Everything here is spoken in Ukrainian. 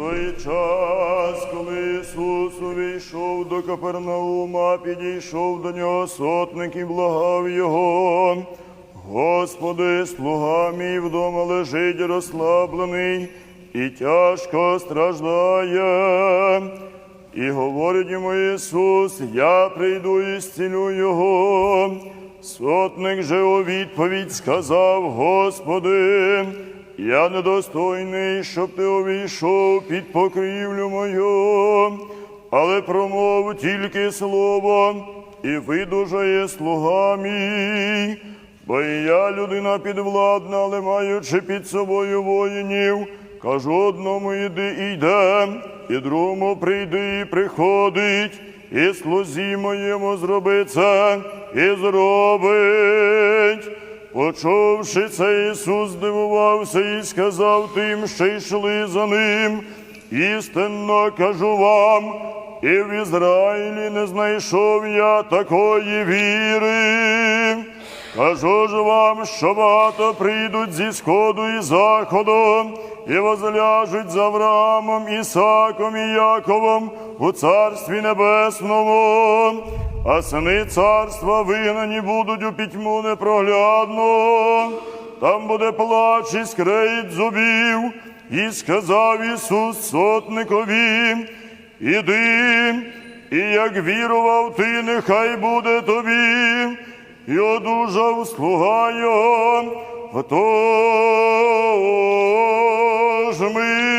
той час, коли Ісус увійшов до Капернаума, підійшов до нього сотник і благав його. Господи, слуга мій вдома лежить розслаблений і тяжко страждає. І говорить йому Ісус, я прийду і зцілю його. Сотник же у відповідь сказав, Господи, я недостойний, щоб ти увійшов під покрівлю мою, але промов тільки слово, і видужає слуга мій. Бо і я людина підвладна, але маючи під собою воїнів, кажу одному іди і йде, і другому прийди і приходить, і слузі моєму зроби це, і зробить. Почувши це, Ісус здивувався і сказав тим, що йшли за ним. Істинно кажу вам, і в Ізраїлі не знайшов я такої віри. Кажу ж вам, що багато прийдуть зі сходу і заходу, і возляжуть за Авраамом, Ісаком і Яковом у царстві небесному, а сини царства вигнані будуть у пітьму непроглядну. Там буде плач і скрейт зубів, і сказав Ісус сотникові, іди, і як вірував ти, нехай буде тобі і одужав слуга його, Отож ми